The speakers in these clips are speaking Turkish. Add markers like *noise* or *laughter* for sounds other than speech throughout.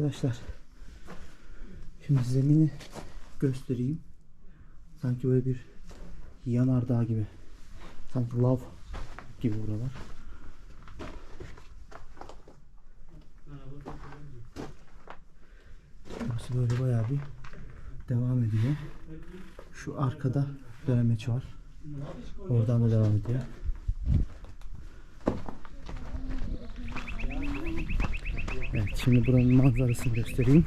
arkadaşlar. Şimdi zemini göstereyim. Sanki böyle bir yanardağ gibi. Sanki lav gibi buralar. Burası böyle bayağı bir devam ediyor. Şu arkada dönemeç var. Oradan da devam ediyor. Evet şimdi buranın manzarasını göstereyim.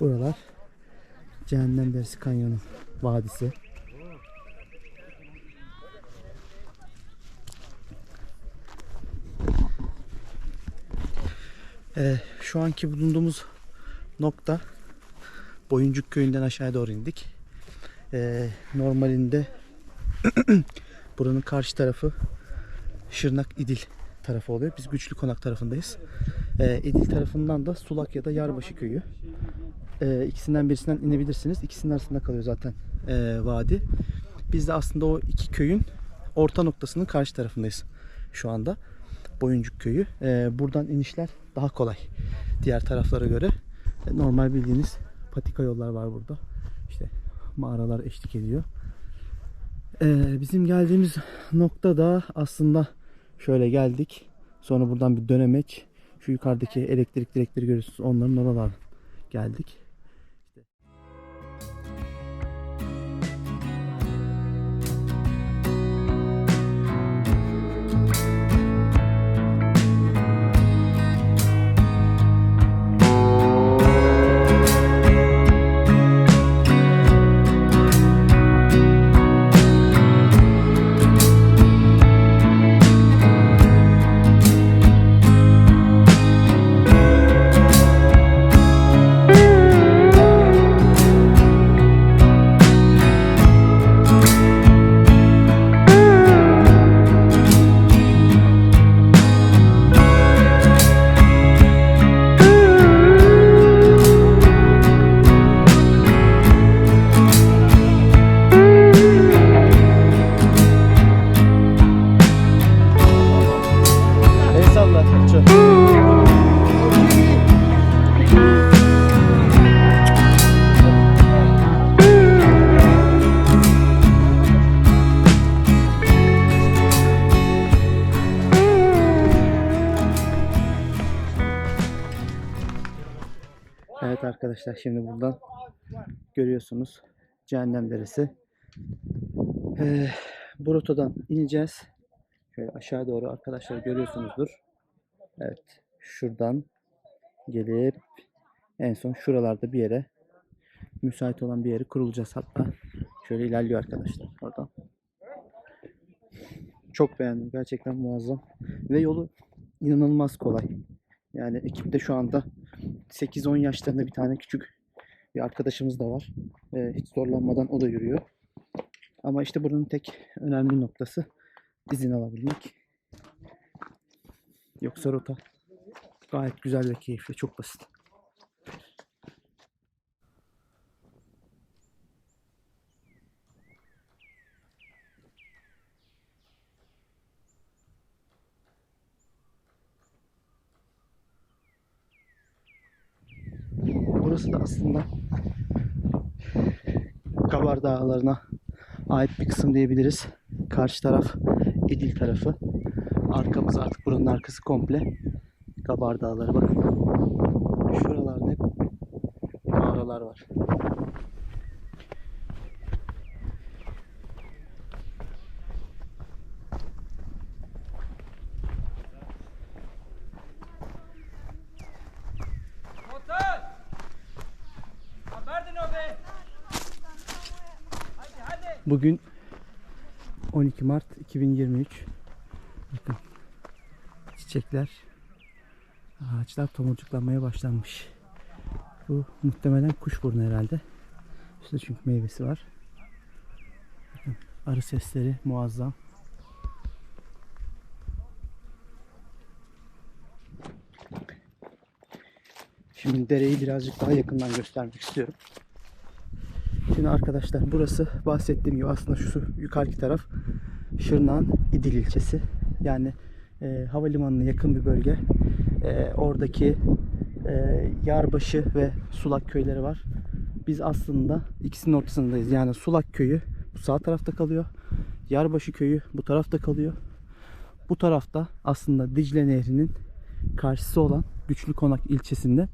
Buralar Cehennem Dersi Kanyonu Vadisi. Ee, şu anki bulunduğumuz nokta Boyuncuk köyünden aşağıya doğru indik. Ee, normalinde *clears throat* buranın karşı tarafı Şırnak İdil tarafı oluyor. Biz Güçlü Konak tarafındayız. Ee, İdil tarafından da Sulak ya da Yarbaşı köyü. Ee, ikisinden birisinden inebilirsiniz. İkisinin arasında kalıyor zaten ee, vadi. Biz de aslında o iki köyün orta noktasının karşı tarafındayız şu anda. Boyuncuk köyü. Ee, buradan inişler daha kolay. Diğer taraflara göre. Ee, normal bildiğiniz patika yollar var burada. İşte mağaralar eşlik ediyor. Ee, bizim geldiğimiz nokta da aslında şöyle geldik. Sonra buradan bir dönemeç. Şu yukarıdaki elektrik direkleri görüyorsunuz. Onların oralardan geldik. Arkadaşlar şimdi buradan görüyorsunuz Cehennem Deresi. Ee, Bruto'dan ineceğiz. Şöyle aşağı doğru arkadaşlar görüyorsunuzdur. Evet. Şuradan gelip en son şuralarda bir yere müsait olan bir yere kurulacağız hatta. Şöyle ilerliyor arkadaşlar oradan. Çok beğendim. Gerçekten muazzam. Ve yolu inanılmaz kolay. Yani ekipte şu anda 8-10 yaşlarında bir tane küçük bir arkadaşımız da var. Ee, hiç zorlanmadan o da yürüyor. Ama işte buranın tek önemli noktası izin alabilmek. Yoksa rota gayet güzel ve keyifli. Çok basit. Burası da aslında Kabar Dağları'na ait bir kısım diyebiliriz. Karşı taraf İdil tarafı. Arkamız artık buranın arkası komple. Kabar Dağları bakın. Şuralarda hep mağaralar var. Bugün 12 Mart 2023. Bakın çiçekler, ağaçlar tomurcuklanmaya başlanmış. Bu muhtemelen kuşburnu herhalde. İşte çünkü meyvesi var. Bakın arı sesleri muazzam. Şimdi dereyi birazcık daha yakından göstermek istiyorum. Şimdi arkadaşlar burası bahsettiğim gibi aslında şu yukarıki taraf Şırnak'ın İdil ilçesi. Yani e, havalimanına yakın bir bölge. E, oradaki e, Yarbaşı ve Sulak köyleri var. Biz aslında ikisinin ortasındayız. Yani Sulak köyü bu sağ tarafta kalıyor. Yarbaşı köyü bu tarafta kalıyor. Bu tarafta aslında Dicle Nehri'nin karşısı olan Güçlü Konak ilçesinde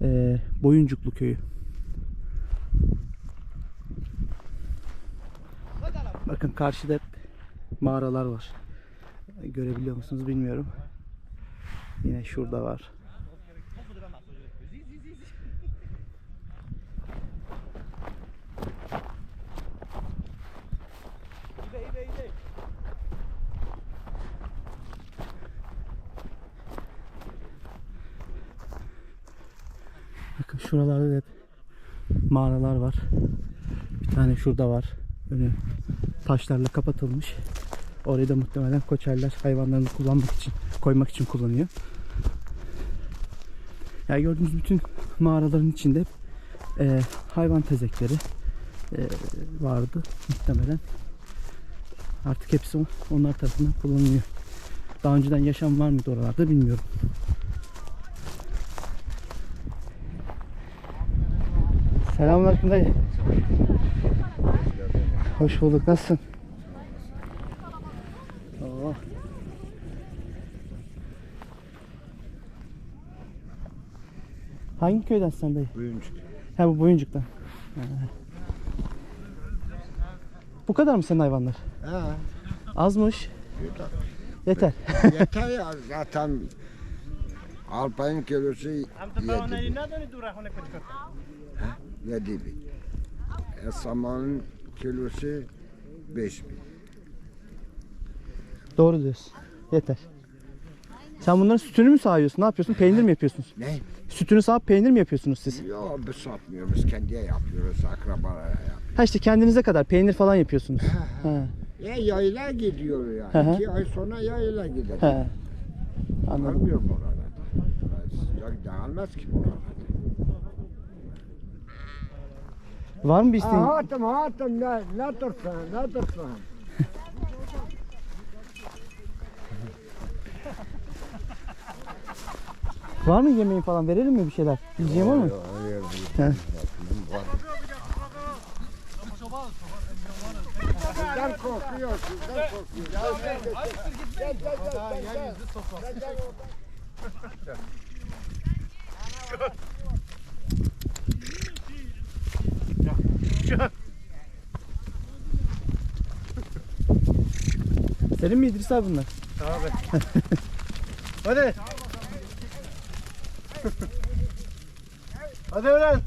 e, Boyuncuklu köyü. Bakın karşıda hep mağaralar var. Görebiliyor musunuz bilmiyorum. Yine şurada var. Bakın şuralarda da hep mağaralar var. Bir tane şurada var. Önü taşlarla kapatılmış. Orayı da muhtemelen koçerler hayvanlarını kullanmak için, koymak için kullanıyor. Yani gördüğünüz bütün mağaraların içinde e, hayvan tezekleri e, vardı muhtemelen. Artık hepsi onlar tarafından kullanılıyor. Daha önceden yaşam var mıydı oralarda bilmiyorum. Selamünaleyküm dayı. Hoş bulduk. Nasılsın? Oo. Hangi köyden sen dayı? Oyuncu. Ha bu Boyuncuk'tan. Ha. Bu kadar mı senin hayvanlar? Ha, Azmış. yeter. Yeter. *laughs* yeter ya zaten Alpay'ın kilosu yedi bin. Yedi bin. E, samanın kilosu beş bin. Doğru diyorsun. Yeter. Sen bunların sütünü mü sağıyorsun? Ne yapıyorsun? Peynir mi yapıyorsunuz? Ne? Sütünü sağıp peynir mi yapıyorsunuz siz? Yok biz satmıyoruz. Kendiye yapıyoruz. Akrabalara yapıyoruz. Ha işte kendinize kadar peynir falan yapıyorsunuz. Ha, Ha. Ya yayla gidiyor ya. Hı hı. İki ay sonra yayla gider. He. Anladım. Almıyor buralarda. Sıcak dağılmaz ki buralarda. Var mı bir isteğin? Hatım hatım ne, ne dursun ne dursun. Var mı yemeğin falan? Verelim mi bir şeyler? Diyeceğim var mı? He. Sizden korkuyor, sizden korkuyor. Gel gel gel. Gel gel gel. Gel, gel. Senin mi İdris abi bunlar? *laughs* Hadi. Hadi öğren.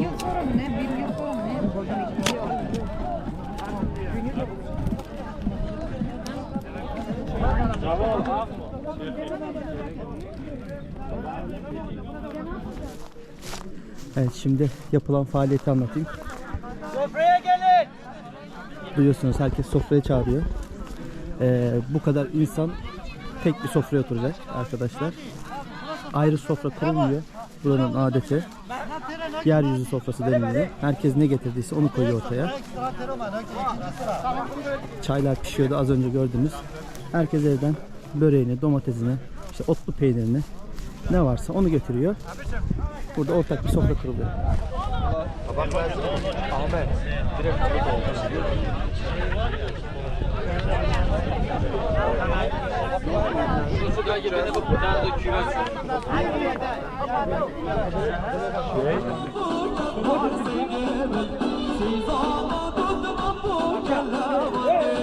Yıl sonra mı ne? Bir yıl sonra mı ne? Evet şimdi yapılan faaliyeti anlatayım. Sofraya gelin. Duyuyorsunuz herkes sofraya çağırıyor. Ee, bu kadar insan tek bir sofraya oturacak arkadaşlar. Ayrı sofra kurulmuyor. Buranın adeti. Yeryüzü sofrası deniliyor. Herkes ne getirdiyse onu koyuyor ortaya. Çaylar pişiyordu az önce gördünüz. Herkes evden böreğini, domatesini, işte otlu peynirini ne varsa onu götürüyor. Burada ortak bir sofra kuruluyor. Şu bu kadar da kümes. Şey. Siz bu kellemeyi?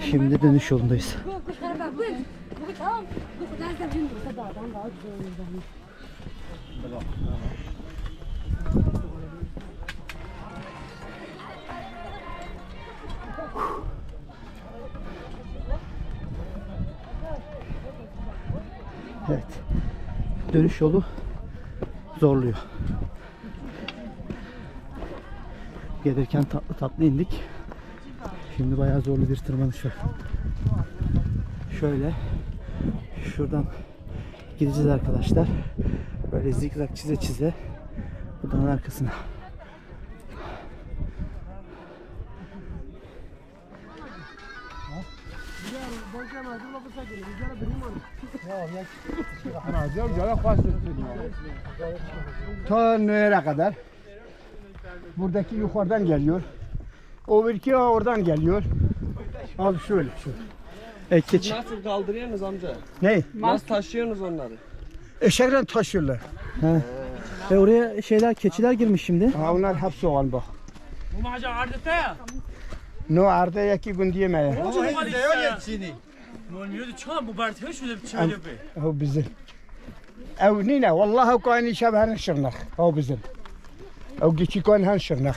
Şimdi dönüş yolundayız. Evet. Dönüş yolu zorluyor. Gelirken tatlı tatlı indik. Şimdi bayağı zorlu bir tırmanış var. Şöyle şuradan gideceğiz arkadaşlar. Böyle zigzag çize çize bu dağın arkasına. Ta nereye kadar? Buradaki yukarıdan geliyor. O bir oradan geliyor. Al şöyle şöyle. E, keçi. Nasıl kaldırıyorsunuz amca? Ne? Nasıl taşıyorsunuz onları? Eşekten taşıyorlar. E, oraya şeyler keçiler girmiş şimdi. Ha onlar hepsi olan bak. Bu maca ardete ya. No arda iki gün diyemeye. De öyle seni. Molmuyordu çıkan bu bartı şöyle bir çöyle bir. O bizim. Ev nine vallahi kayni şebhen şırnak. O bizim. O geçi han şırnak.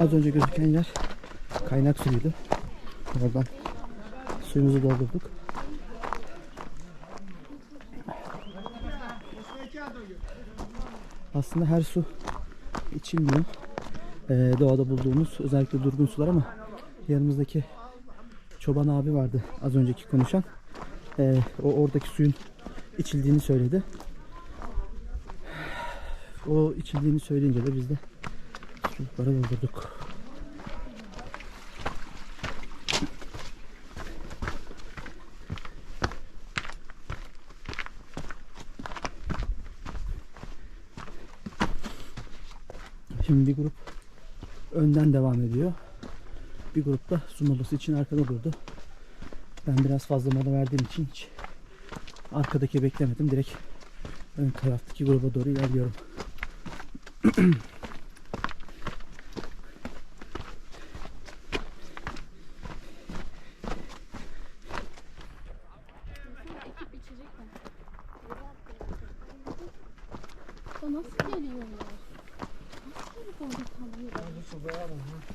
Az önce gözüken yer kaynak suyuydu. Oradan suyumuzu doldurduk. Aslında her su içilmiyor. Ee, doğada bulduğumuz özellikle durgun sular ama yanımızdaki çoban abi vardı az önceki konuşan. Ee, o oradaki suyun içildiğini söyledi. O içildiğini söyleyince de biz de Çocukları buldurduk. Şimdi bir grup önden devam ediyor. Bir grup da su molası için arkada durdu. Ben biraz fazla mola verdiğim için hiç arkadaki beklemedim. Direkt ön taraftaki gruba doğru ilerliyorum. *clears throat* nasıl geliyorlar? Nasıl burada kalıyorlar?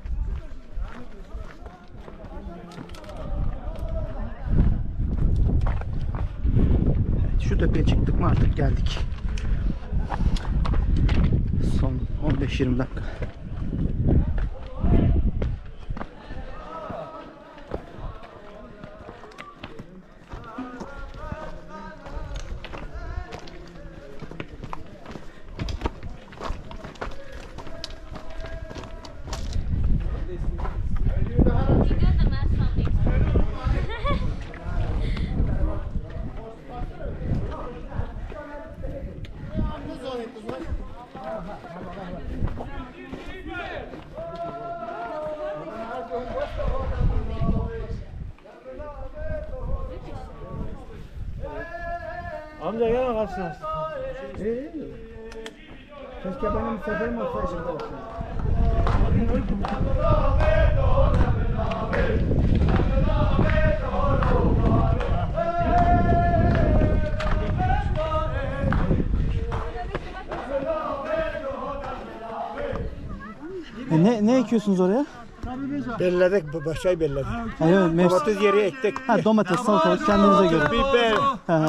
şu tepeye çıktık mı artık geldik. Son 15-20 dakika. E, ne, ne ekiyorsunuz oraya? Belledik, şey belledik. Evet, mevsim. Domates yeri ektik. Ha domates, salatalık kendinize göre. Biber. Ha, ha.